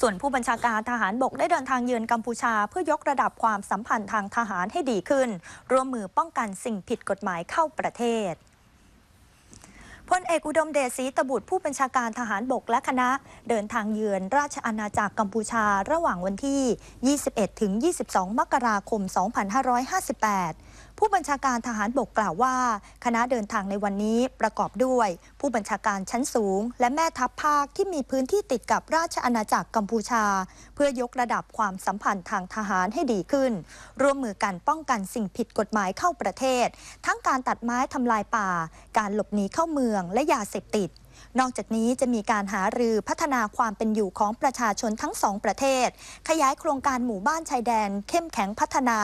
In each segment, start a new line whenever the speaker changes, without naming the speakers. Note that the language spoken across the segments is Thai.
ส่วนผู้บัญชาการทหารบกได้เดินทางเยือนกัมพูชา เพื่อยกระดับความสัมพันธ์ทางทหารให้ดีขึ้น ร่วมมือป้องกันสิ่งผิดกฎหมายเข้าประเทศพลเอกอุดมเดชศรีตบุตรผู้บัญชาการทหารบกและคณะ เดินทางเยือนราชอาณาจักรกัมพูชาระหว่างวันที่ 21 ถึง 22 มกราคม 2558 ผู้บัญชาการทหารบกกล่าวว่า คณะเดินทางในวันนี้ประกอบด้วย ผู้บัญชาการชั้นสูง และแม่ทัพภาคที่มีพื้นที่ติดกับราชอาณาจักรกัมพูชา เพื่อยกระดับความสัมพันธ์ทางทหารให้ดีขึ้น ร่วมมือกันป้องกันสิ่งผิดกฎหมายเข้าประเทศ ทั้งการตัดไม้ทำลายป่า การหลบหนีเข้าเมืองและยาเสพติดนอกจากนี้จะมีการหารือพัฒนาความเป็นอยู่ของประชาชนทั้งสองประเทศ ขยายโครงการหมู่บ้านชายแดน เข้มแข็งพัฒนา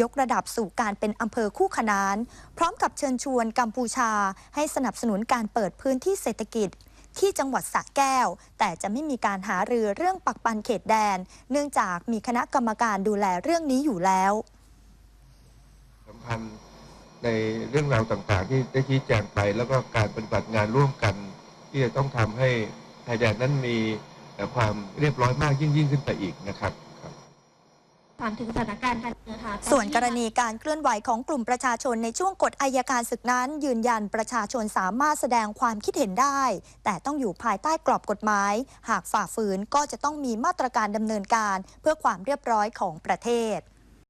ยกระดับสู่การเป็นอำเภอคู่ขนาน พร้อมกับเชิญชวนกัมพูชา ให้สนับสนุนการเปิดพื้นที่เศรษฐกิจ ที่จังหวัดสระแก้ว แต่จะไม่มีการหารือเรื่องปักปันเขตแดน เนื่องจากมีคณะกรรมการดูแลเรื่องนี้อยู่แล้ว
สัมพันธ์ในเรื่องราวต่างๆ ที่ได้ชี้แจงไปแล้วก็การปฏิบัติงานร่วมกัน ที่จะต้องทำให้ชายแดนนั้นมีแต่ความเรียบร้อยมากยิ่งยิ่งขึ้นไปอีกนะครับครับ
ถามถึงสถานการณ์การเมืองค่ะ
ส่วนกรณีการเคลื่อนไหวของกลุ่มประชาชนในช่วงกฎอายการศึกนั้น ยืนยันประชาชนสามารถแสดงความคิดเห็นได้ แต่ต้องอยู่ภายใต้กรอบกฎหมาย หากฝ่าฝืนก็จะต้องมีมาตรการดำเนินการเพื่อความเรียบร้อยของประเทศ